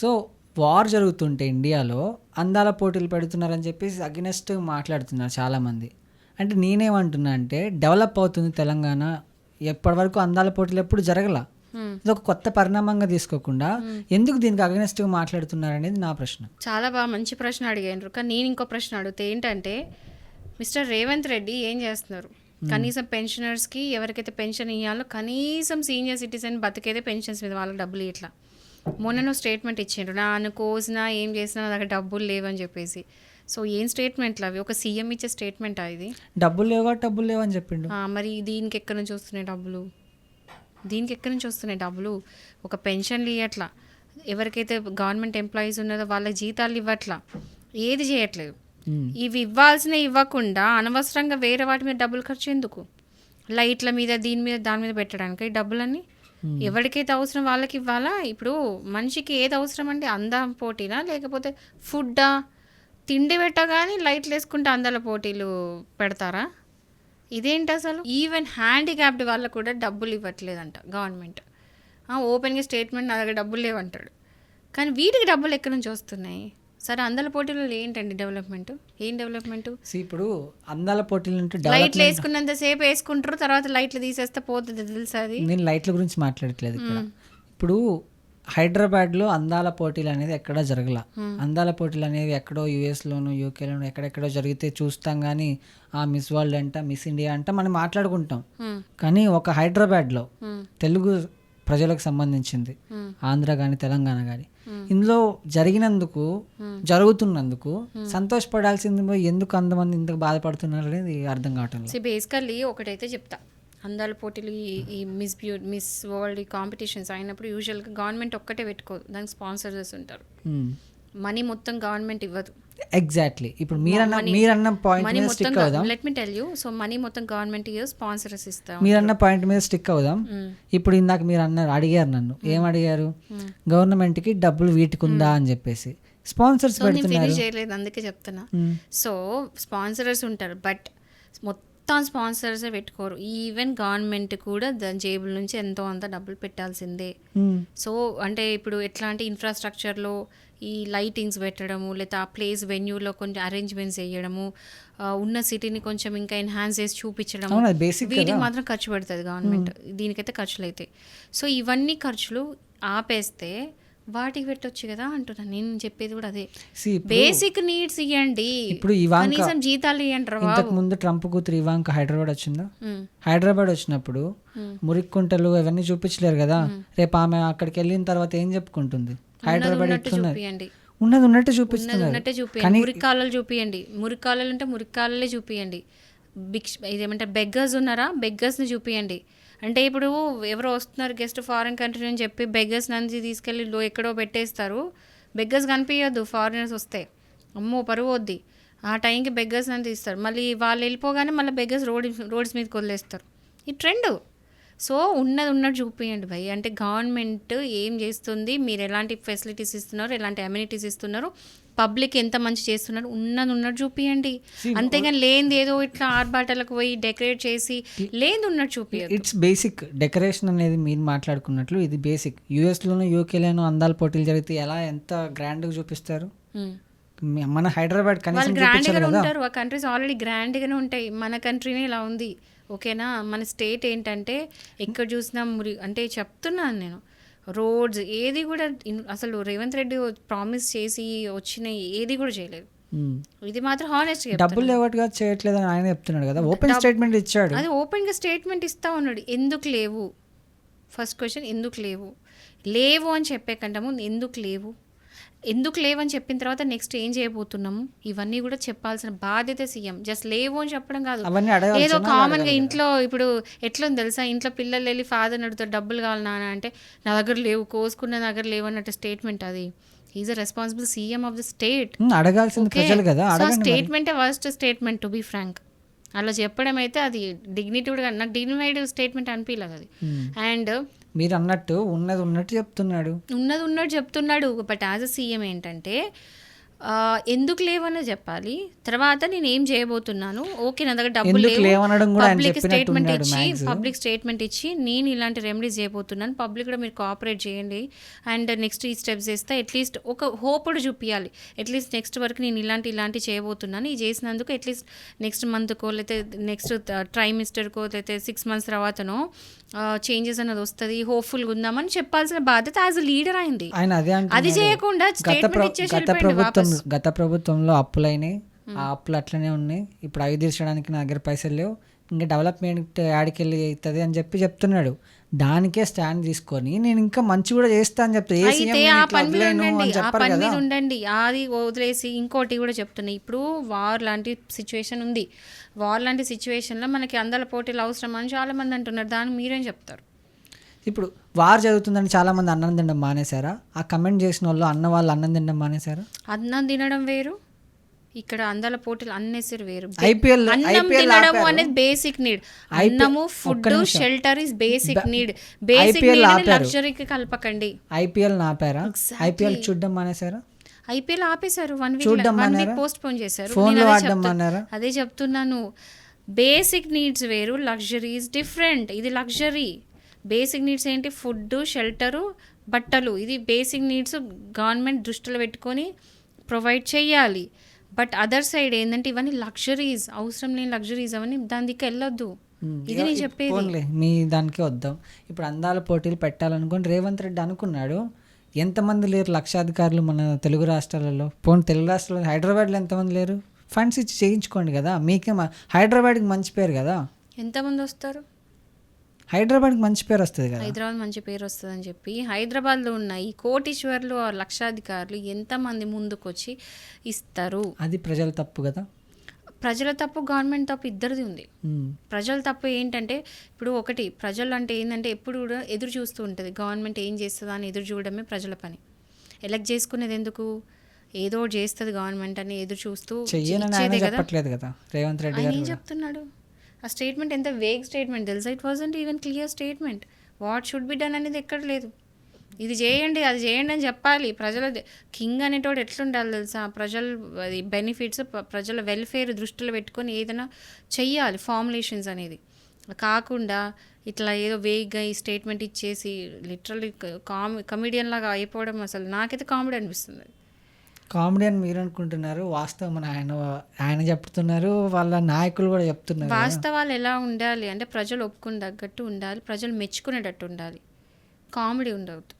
So war జరుగుతుంటే ఇండియాలో అందాల పోటీలు పెడుతున్నారని చెప్పేసి అగెనెస్ట్ మాట్లాడుతున్నారు చాలామంది. అంటే నేనేమంటున్నా అంటే డెవలప్ అవుతుంది తెలంగాణ. ఎప్పటి వరకు అందాల పోటీలు ఎప్పుడు జరగల. ఇది ఒక కొత్త పరిణామంగా తీసుకోకుండా ఎందుకు దీనికి అగెనెస్ట్గా మాట్లాడుతున్నారు అనేది నా ప్రశ్న. చాలా బాగా మంచి ప్రశ్న అడిగారు. కానీ నేను ఇంకో ప్రశ్న అడుగుతా. ఏంటంటే మిస్టర్ రేవంత్ రెడ్డి ఏం చేస్తున్నారు? కనీసం పెన్షనర్స్కి ఎవరికైతే పెన్షన్ ఇవ్వాలో కనీసం సీనియర్ సిటిజన్ బతికేదే పెన్షన్స్ మీద వాళ్ళకి డబ్బులు ఇట్లా. మొన్న నువ్వు స్టేట్మెంట్ ఇచ్చిండ్రు. నా కోసినా ఏం చేసినా నా దగ్గర డబ్బులు లేవని చెప్పేసి. సో ఏం స్టేట్మెంట్లు అవి? ఒక సీఎం ఇచ్చే స్టేట్మెంట్ ఇది? డబ్బులు లేవు డబ్బులు లేవు అని చెప్పిండు. మరి దీనికి ఎక్కడి నుంచి వస్తున్నాయి డబ్బులు? దీనికి ఎక్కడి నుంచి వస్తున్నాయి డబ్బులు? ఒక పెన్షన్లు ఇవ్వట్లా ఎవరికైతే గవర్నమెంట్ ఎంప్లాయీస్ ఉన్నదో వాళ్ళ జీతాలు ఇవ్వట్లా. ఏది చేయట్లేదు. ఇవి ఇవ్వాల్సిన ఇవ్వకుండా అనవసరంగా వేరే వాటి మీద డబ్బులు ఖర్చు ఎందుకు? లైట్ల మీద దీని మీద దాని మీద పెట్టడానికి ఈ డబ్బులన్నీ? ఎవరికైతే అవసరం వాళ్ళకి ఇవ్వాలా? ఇప్పుడు మనిషికి ఏది అవసరం అంటే అందం పోటీనా? లేకపోతే ఫుడ్డా? తిండి పెట్టగానే లైట్లు వేసుకుంటే అందాల పోటీలు పెడతారా? ఇదేంటి అసలు? ఈవెన్ హ్యాండిక్యాప్డ్ వాళ్ళకు కూడా డబ్బులు ఇవ్వట్లేదంట గవర్నమెంట్. ఓపెన్గా స్టేట్మెంట్ నా దగ్గర డబ్బులు లేవంటాడు. కానీ వీటికి డబ్బులు ఎక్కడి నుంచి వస్తున్నాయి? సరే అందల పోటీలలో ఏంటండి డెవలప్మెంట్? ఏం డెవలప్మెంట్? ఇప్పుడు అందాల పోటీలు అంటే లైట్లు వేసుకున్నంత సేపు వేసుకుంటారు తర్వాత లైట్లు తీసేస్తే పోతుంది తెలుసా అది? నేను లైట్ల గురించి మాట్లాడట్లేదు ఇప్పుడు హైదరాబాద్లో అందాల పోటీలు అనేది ఎక్కడా జరగల. అందాల పోటీలు అనేవి ఎక్కడో యూఎస్లోను యూకేలోను ఎక్కడెక్కడో జరిగితే చూస్తాం కానీ ఆ మిస్ వరల్డ్ అంట మిస్ ఇండియా అంట మనం మాట్లాడుకుంటాం. కానీ ఒక హైదరాబాద్లో. తెలుగు ప్రజలకు సంబంధించింది. ఆంధ్ర కానీ తెలంగాణ కానీ ఇందులో జరిగినందుకు జరుగుతున్నందుకు సంతోషపడాల్సింది ఎందుకు అంతమంది ఇంతకు బాధపడుతున్నారు అనేది అర్థం కావటం బేసికల్లీ ఒకటైతే చెప్తా. అందాల పోటీలు ఈ- ఈ మిస్ బ్యూ మిస్ వరల్డ్ ఈ కాంపిటీషన్స్ అయినప్పుడు యూజువల్గా గవర్నమెంట్ ఒక్కటే పెట్టుకోదు. దానికి స్పాన్సర్స్ ఉంటారు. మనీ మొత్తం గవర్నమెంట్ ఇవ్వదు. ఎగ్జాక్ట్లీ ఇప్పుడు మీరన్న మీరన్న పాయింట్ మీద స్టిక్ అవుదాం. Let me tell you so money మొత్తం గవర్నమెంట్ స్పాన్సర్స్ ఇస్తాం. మీరన్న పాయింట్ మీద స్టిక్ అవుదాం. ఇప్పుడు ఇందాక మీరు అన్నారు అడిగారు నన్ను. ఏం అడిగారు గవర్నమెంట్కి డబ్బులు వీటికి ఉందా అని చెప్పేసి. స్పాన్సర్స్ పెడుతున్నారు. అందుకే చెప్తున్నా. సో స్పాన్సరర్స్ ఉంటారు బట్ మొత్తం స్పాన్సర్సే పెట్టుకోరు. ఈవెన్ గవర్నమెంట్ కూడా దాని జేబుల నుంచి ఎంతో అంత డబ్బులు పెట్టాల్సిందే. మ్మ్. సో అంటే ఇప్పుడు ఎట్లాంటి ఇన్ఫ్రాస్ట్రక్చర్లో ఈ లైటింగ్స్ పెట్టడము లేదా ఆ ప్లేస్ వెన్యూలో కొంచెం అరేంజ్మెంట్స్ చేయడము ఆ, ఉన్న సిటీని కొంచెం ఇంకా ఎన్హాన్స్ చేసి basic వీటికి. మాత్రం ఖర్చు పెడుతుంది గవర్నమెంట్. దీనికైతే ఖర్చులు అవుతాయి సో ఇవన్నీ ఖర్చులు ఆపేస్తే వాటికి పెట్టొచ్చు కదా అంటున్నాను నేను చెప్పేది కూడా అదే. బేసిక్ నీడ్స్ ఇవ్వండి ఇప్పుడు కనీసం జీతాలు ఇవ్వండి ఇంతకు ముందు ట్రంప్ కూతురు ఇవాంక హైదరాబాద్ వచ్చిందా. హైదరాబాద్ వచ్చినప్పుడు మురిక్కుంటలు అవన్నీ చూపించలేరు కదా? రేపు ఆమె అక్కడికి వెళ్ళిన తర్వాత ఏం చెప్పుకుంటుంది? హైదరాబాద్ ఎట్లున్నది? ఉన్నది ఉన్నట్టు చూపిస్తున్నారు. ఉన్నట్టే చూపియండి. మురికాలలు చూపియండి. మురికాలలు ఉంటే మురికాలలే చూపియండి. బిక్స్ ఇదేమంటారు? బెగ్గర్స్ ఉన్నారా? బెగ్గర్స్ని చూపియండి. అంటే ఇప్పుడు ఎవరో వస్తున్నారు గెస్ట్ ఫారిన్ కంట్రీ అని చెప్పి బెగ్గర్స్ నుంచి తీసుకెళ్ళి ఎక్కడో పెట్టేస్తారు. బెగ్గర్స్ కనిపించద్దు ఫారినర్స్ వస్తే. అమ్మో పరువు వద్ది. ఆ టైంకి బెగ్గర్స్ అని తీస్తారు. మళ్ళీ వాళ్ళు వెళ్ళిపోగానే మళ్ళీ బెగ్గర్స్ రోడ్ రోడ్స్ మీదకి వదిలేస్తారు. ఈ ట్రెండ్ సో ఉన్నది ఉన్నట్టు చూపించండి భయ్ అంటే గవర్నమెంట్ ఏం చేస్తుంది? మీరు ఎలాంటి ఫెసిలిటీస్ ఇస్తున్నారు? ఎలాంటి అమ్యూనిటీస్ ఇస్తున్నారు? పబ్లిక్ ఎంత మంచి చేస్తున్నారు ఉన్నది ఉన్నట్టు చూపియండి. అంతేగాని లేనిది ఏదో ఇట్లా ఆర్బాటలకు పోయి డెకరేట్ చేసి లేనిది ఉన్నట్టు చూపించదు ఇట్స్ బేసిక్ డెకరేషన్ అనేది మీరు మాట్లాడుకున్నట్లు ఇది బేసిక్ యూఎస్లోను యూకేలోను అందాల పోటీలు జరిగితే ఎలా ఎంత గ్రాండ్గా చూపిస్తారు? మన హైదరాబాద్ కనీసం గ్రాండ్గానే కదా. ఉంటారు. ఆ కంట్రీస్ ఆల్రెడీ గ్రాండ్గానే ఉంటాయి. మన కంట్రీనే ఇలా ఉంది. ఓకేనా మన స్టేట్ ఏంటంటే ఎక్కడ చూసినా మురి అంటే చెప్తున్నాను నేను. రోడ్స్ ఏది కూడా అసలు రేవంత్ రెడ్డి ప్రామిస్ చేసి వచ్చిన ఏది కూడా చేయలేదు. ఇది మాత్రం హానెస్ట్ డబ్బులు లేవట్టుగా చేయట్లేదని ఆయన చెప్తున్నాడు కదా. ఓపెన్ స్టేట్మెంట్ ఇచ్చాడు. అది ఓపెన్గా స్టేట్మెంట్ ఇస్తా ఉన్నాడు. ఎందుకు లేవు? ఫస్ట్ క్వశ్చన్ ఎందుకు లేవు? లేవు అని చెప్పే కంటే ముందు ఎందుకు లేవు? ఎందుకు లేవు అని చెప్పిన తర్వాత నెక్స్ట్ ఏం చేయబోతున్నాము ఇవన్నీ కూడా చెప్పాల్సిన బాధ్యత సీఎం. జస్ట్ లేవు అని చెప్పడం కాదు. ఏదో కామన్గా ఇంట్లో ఇప్పుడు ఎట్లా తెలుసా? ఇంట్లో పిల్లలు వెళ్ళి ఫాదర్ అడుగుతారు డబ్బులు కావాలి నాన్న అంటే నా దగ్గర లేవు కోసుకున్న నా దగ్గర లేవు అన్నట్టు స్టేట్మెంట్ అది. Is a responsible CM of the state అడగాల్సింది కదా. స్టేట్మెంటే worst statement to be frank అలా చెప్పడం అయితే అది డిగ్నిటీ కూడా. నాకు డిగ్నిఫైడ్ స్టేట్మెంట్ అనిపించలేదు అది. అండ్ మీరు అన్నట్టు ఉన్నది ఉన్నట్టు చెప్తున్నాడు ఉన్నది ఉన్నట్టు చెప్తున్నాడు బట్ యాజ్ అ సీఎం ఏంటంటే ఎందుకు లేవనే చెప్పాలి. తర్వాత నేను ఏం చేయబోతున్నాను? ఓకే నా దగ్గర డబ్బులు ఆయన పబ్లిక్ స్టేట్మెంట్ ఇచ్చి. పబ్లిక్ స్టేట్మెంట్ ఇచ్చి నేను ఇలాంటి రెమెడీస్ చేయబోతున్నాను. పబ్లిక్ కూడా మీరు కోఆపరేట్ చేయండి. అండ్ నెక్స్ట్ ఈ స్టెప్స్ చేస్తే అట్లీస్ట్ ఒక హోప్ కూడా చూపించాలి అట్లీస్ట్ నెక్స్ట్ వరకు నేను ఇలాంటి ఇలాంటి చేయబోతున్నాను. ఇది చేసినందుకు అట్లీస్ట్ నెక్స్ట్ మంత్కో లేకపోతే నెక్స్ట్ ట్రైమిస్టర్కో లేకపోతే సిక్స్ మంత్స్ తర్వాతనో చేంజెస్ అనేది వస్తుంది. హోప్ఫుల్గా ఉందామని చెప్పాల్సిన బాధ్యత యాజ్ అ లీడర్ అయింది అదే. చేయకుండా స్టేట్మెంట్ ఇచ్చేసి ప్రభుత్వం. గత ప్రభుత్వంలో అప్పులైనాయి. ఆ అప్పులు అట్లనే ఉన్నాయి. ఇప్పుడు అవి తీర్చడానికి నా దగ్గర పైసలు లేవు. ఇంకా డెవలప్మెంట్ యాడికెళ్ళి అవుతుంది అని చెప్పి చెప్తున్నాడు. దానికే స్టాండ్ తీసుకొని నేను ఇంకా మంచి కూడా చేస్తా అని చెప్తా. అయితే ఆ పని మీద ఉండండి. అని ఆ చెప్పారు పని కదా. మీద ఉండండి. అది వదిలేసి ఇంకోటి కూడా చెప్తున్నా. ఇప్పుడు వార్ లాంటి సిచ్యువేషన్ ఉంది. వార్ లాంటి సిచ్యువేషన్లో మనకి అందల పోటీలు అవసరం అని చాలా మంది అంటున్నారు. దానికి మీరేం చెప్తారు? ఇప్పుడు వార్ జరుగుతుందని చాలా మంది అన్నం తినడం మానేశారా? ఆ కమెంట్ చేసిన వాళ్ళు అన్న వాళ్ళు అన్నం తినడం మానేశారా? అన్నం తినడం వేరు. ఇక్కడ అందాల పోటీలు అన్నేసరి వేరు. IPL అన్నం IPL తినడం ఆపారు. అనేది బేసిక్ నీడ్ అన్నము food. Shelter is basic need basic need ఆపారు. లగ్జరీకి కలపకండి. ఐపీఎల్ నాపారా Exactly. ఐపీఎల్ చూడడం మానేశారా? ఐపీఎల్ ఆపేశారు one week one week? Postpone చేశారు. అదే చెప్తున్నాను. బేసిక్ నీడ్స్ వేరు లగ్జరీస్ డిఫరెంట్ ఇది లగ్జరీ బేసిక్ నీడ్స్ ఏంటి? ఫుడ్ షెల్టరు బట్టలు. ఇది బేసిక్ నీడ్స్ గవర్నమెంట్ దృష్టిలో పెట్టుకొని ప్రొవైడ్ చేయాలి బట్ అదర్ సైడ్ ఏంటంటే ఇవన్నీ లగ్జరీస్ అవసరం లేని లగ్జరీస్ అవన్నీ దాని దిక్కు వెళ్ళొద్దు. ఇది నేను చెప్పేది. మీ దానికే వద్దాం. ఇప్పుడు అందాల పోటీలు పెట్టాలనుకుని రేవంత్ రెడ్డి అనుకున్నాడు ఎంతమంది లేరు లక్షాధికారులు మన తెలుగు రాష్ట్రాలలో? పోనీ తెలుగు రాష్ట్రాల్లో హైదరాబాద్లో ఎంతమంది లేరు? ఫండ్స్ ఇచ్చి చేయించుకోండి కదా మీకే హైదరాబాద్కి మంచి పేరు కదా. ఎంతమంది వస్తారు? హైదరాబాద్కి మంచి పేరు వస్తుంది కదా. హైదరాబాద్ మంచి పేరు వస్తుందని చెప్పి హైదరాబాద్లో ఉన్న ఈ కోటీశ్వర్లు ఆ లక్షాధికారులు ఎంతమంది ముందుకొచ్చి ఇస్తారు? అది ప్రజల తప్పు కదా. ప్రజల తప్పు గవర్నమెంట్ తప్పు ఇద్దరిది ఉంది. ప్రజల తప్పు ఏంటంటే ఇప్పుడు ఒకటి ప్రజలు అంటే ఏంటంటే ఎప్పుడు కూడా ఎదురు చూస్తూ ఉంటుంది. గవర్నమెంట్ ఏం చేస్తుందా అని ఎదురు చూడడమే ప్రజల పని. ఎలక్ట్ చేసుకునేది ఎందుకు? ఏదో చేస్తుంది గవర్నమెంట్ అని ఎదురు చూస్తూ కదా. చెప్పట్లేదు కదా. రేవంత్ రెడ్డి ఏం. చెప్తున్నాడు? ఆ స్టేట్మెంట్ ఎంత వేగ్ స్టేట్మెంట్ తెలుసా? It wasn't even clear statement what should be done అనేది ఎక్కడ లేదు. ఇది చేయండి అది చేయండి అని చెప్పాలి. ప్రజల కింగ్ అనేటోడు ఎట్లుండాలి తెలుసా? ప్రజల అది బెనిఫిట్స్ ప్రజల వెల్ఫేర్ దృష్టిలో పెట్టుకొని ఏదైనా చెయ్యాలి ఫార్ములేషన్స్ అనేది. కాకుండా ఇట్లా ఏదో వేగ్గా ఈ స్టేట్మెంట్ ఇచ్చేసి లిటరల్లీ కామె కమిడియన్ లాగా అయిపోవడం అసలు నాకైతే కామెడీ అనిపిస్తుంది. కామెడీ అని మీరు అనుకుంటున్నారు వాస్తవం అని ఆయన ఆయన చెప్తున్నారు వాళ్ళ నాయకులు కూడా చెప్తున్నారు వాస్తవాలు ఎలా ఉండాలి అంటే ప్రజలు ఒప్పుకుని తగ్గట్టు ఉండాలి ప్రజలు మెచ్చుకునేటట్టు ఉండాలి. కామెడీ ఉండవద్దు.